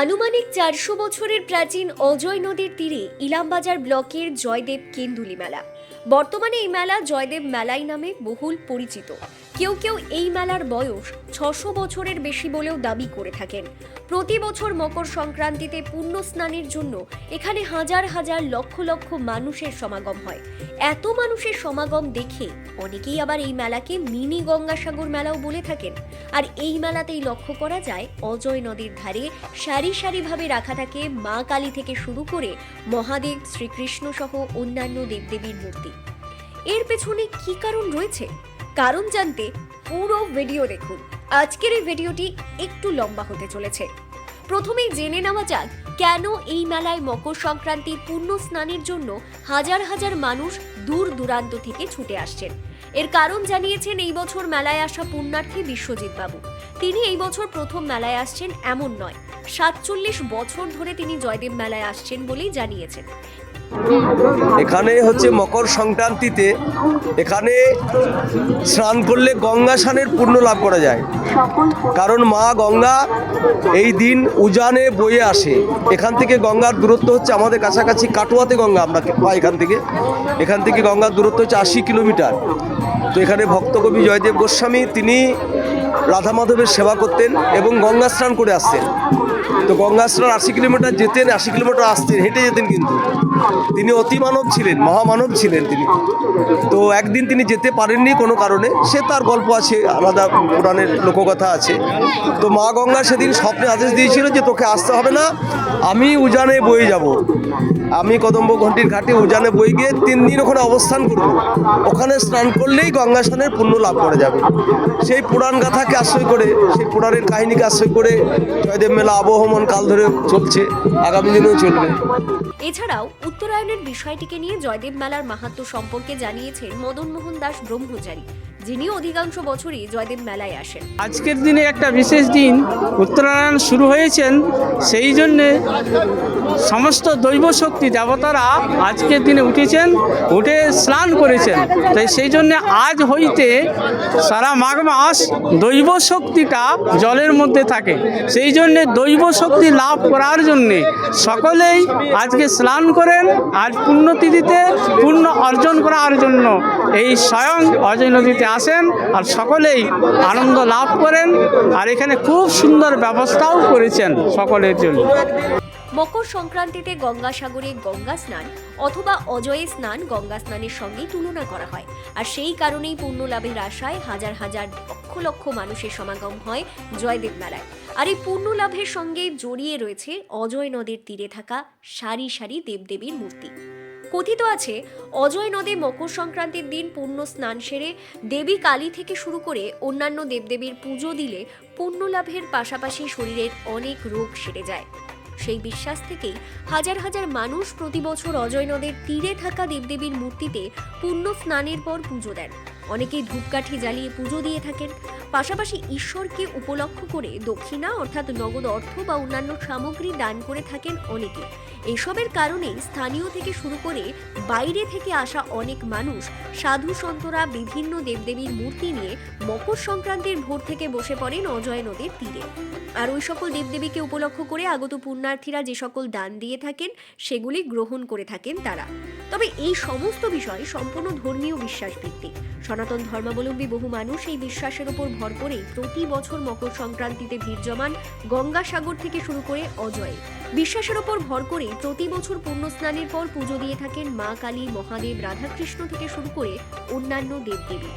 আনুমানিক চারশো বছরের প্রাচীন অজয় নদীর তীরে ইলামবাজার ব্লকের জয়দেব কেন্দুলি মেলা বর্তমানে এই মেলা জয়দেব মেলাই নামে বহুল পরিচিত। কেউ কেউ এই মেলার বয়স ছশো বছরের বেশি বলেও দাবি করে থাকেন। প্রতি বছর মকর সংক্রান্তিতে পুণ্য স্নানের জন্য এখানে হাজার হাজার লক্ষ লক্ষ মানুষের সমাগম হয়। এত মানুষের সমাগম দেখে অনেকেই আবার এই মেলাকে মিনি গঙ্গাসাগর মেলাও বলে থাকেন। আর এই মেলাতেই লক্ষ্য করা যায়, অজয় নদীর ধারে সারি সারিভাবে রাখা থাকে মা কালী থেকে শুরু করে মহাদেব, শ্রীকৃষ্ণ সহ অন্যান্য দেবদেবীর মূর্তি। এর পেছনে কি কারণ রয়েছে? কারণ জানতে পুরো ভিডিও দেখুন। আজকের এই ভিডিওটি একটু লম্বা হতে চলেছে। প্রথমেই জেনে নেওয়া যাক, কেন এই মেলায় মকর সংক্রান্তির পূর্ণ স্নানের জন্য হাজার হাজার মানুষ দূর দূরান্ত থেকে ছুটে আসছেন। এর কারণ জানিয়েছেন এই বছর মেলায় আসা পুণ্যার্থী বিশ্বজিৎ বাবু তিনি এই বছর প্রথম মেলায় আসছেন এমন নয়। সাতচল্লিশ বছর ধরে তিনি জয়দেব মেলায় আসছেন বলেই জানিয়েছেন। এখানে হচ্ছে মকর সংক্রান্তিতে এখানে স্নান করলে গঙ্গা স্নানের পূর্ণ লাভ করা যায়। কারণ মা গঙ্গা এই দিন উজানে বয়ে আসে। এখান থেকে গঙ্গার দূরত্ব হচ্ছে আমাদের কাছাকাছি কাটোয়াতে গঙ্গা আমরা পাই এখান থেকে। এখান থেকে গঙ্গার দূরত্ব হচ্ছে আশি কিলোমিটার। তো এখানে ভক্তকবি জয়দেব গোস্বামী, তিনি রাধা মাধবের সেবা করতেন এবং গঙ্গা স্নান করে আসতেন। তো গঙ্গা স্নান আশি কিলোমিটার যেতেন, আশি কিলোমিটার আসতেন, হেঁটে যেতেন কিন্তু। তিনি অতি মানব ছিলেন, মহামানব ছিলেন তিনি। তো একদিন তিনি যেতে পারেননি কোনো কারণে, সে তার গল্প আছে, আলাদা পুরাণের লোককথা আছে। তো মা গঙ্গা সেদিন স্বপ্নে আদেশ দিয়েছিল যে তোকে আসতে হবে না, আমি উজানে বয়ে যাব। আমি কদম্ব ঘন্টির ঘাটে উজানে বই গিয়ে তিন দিন ওখানে অবস্থান করব। ওখানে স্নান করলেই গঙ্গা স্নানের পুণ্য লাভ করা যাবে। সেই পুরাণ গাথাকে আশ্রয় করে? সেই পুরাণের কাহিনীকে আশ্রয় করে জয়দেব মেলা আবহমান কাল ধরে চলছে, আগামী দিনেও চলবে। এছাড়াও উত্তরায়ণের বিষয়টিকে নিয়ে জয়দেব মেলার মাহাত্ম সম্পর্কে জানিয়েছেন মদন মোহন দাস ব্রহ্মচারী। যিনি অধিকাংশ বছরই জয়দেব মেলায় আসেন। আজকের দিনে একটা বিশেষ দিন, উত্তরায়ণ শুরু হয়েছেন, সেই জন্যে সমস্ত দৈব শক্তি দেবতারা আজকের দিনে উঠেছেন, উঠে স্নান করেছেন। তাই সেই জন্যে আজ হইতে সারা মাঘ মাস দৈব শক্তিটা জলের মধ্যে থাকে। সেই জন্যে দৈব শক্তি লাভ করার জন্যে সকলেই আজকে স্নান করেন, আজ পুণ্যতিথিতে পুণ্য অর্জন করার জন্য এই স্বয়ং অজয় নদীতে আসেন আর সকলেই আনন্দ লাভ করেন আর এখানে খুব সুন্দর ব্যবস্থাও করেছেন সকলের জন্য। মকর সংক্রান্তিতে গঙ্গাসাগরে গঙ্গা স্নান অথবা অজয়ে স্নান গঙ্গা স্নানের সঙ্গে তুলনা করা হয়। আর সেই কারণেই পুণ্য লাভের আশায় হাজার হাজার লক্ষ লক্ষ মানুষের সমাগম হয় জয়দেব মেলায়। আর এই পুণ্য লাভের সঙ্গে জড়িয়ে রয়েছে অজয় নদের তীরে থাকা সারি সারি দেবদেবীর মূর্তি। কথিত আছে, অজয় নদে মকর সংক্রান্তির দিন পূর্ণ স্নান সেরে দেবী কালী থেকে শুরু করে অন্যান্য দেবদেবীর পুজো দিলে পুণ্য লাভের পাশাপাশি শরীরের অনেক রোগ সেরে যায়। সেই বিশ্বাস থেকেই হাজার হাজার মানুষ প্রতি বছর অজয় নদের তীরে থাকা দেবদেবীর মূর্তিতে পুণ্য স্নানের পর পুজো দেন। অনেকেই ধূপকাঠি জ্বালিয়ে পুজো দিয়ে থাকেন। পাশাপাশি ঈশ্বরকে উপলক্ষ করে দক্ষিণা অর্থাৎ নগদ অর্থ বা অন্যান্য সামগ্রী দান করে থাকেন অনেকে। এসবের কারণেই স্থানীয় থেকে শুরু করে বাইরে থেকে আসা অনেক মানুষ সাধু সন্তরা, বিভিন্ন দেবদেবীর মূর্তি নিয়ে মকর সংক্রান্তির ভোর থেকে বসে পড়েন অজয় নদীর তীরে। আর ওই সকল দেবদেবীকে উপলক্ষ করে আগত পুণ্যার্থীরা যে সকল দান দিয়ে থাকেন, সেগুলি গ্রহণ করে থাকেন তারা। তবে এই সমস্ত বিষয় সম্পূর্ণ ধর্মীয় বিশ্বাস ভিত্তিক সনাতন ধর্মাবলম্বী বহু মানুষ এই বিশ্বাসের উপর ভর করে প্রতি বছর মকর সংক্রান্তিতে ভিড় জমান গঙ্গাসাগর থেকে শুরু করে অজয়। বিশ্বাসের উপর ভর করে প্রতি বছর পূর্ণ স্নানের পর পুজো দিয়ে থাকেন মা কালী, মহাদেব, রাধাকৃষ্ণ থেকে শুরু করে অন্যান্য দেবদেবী।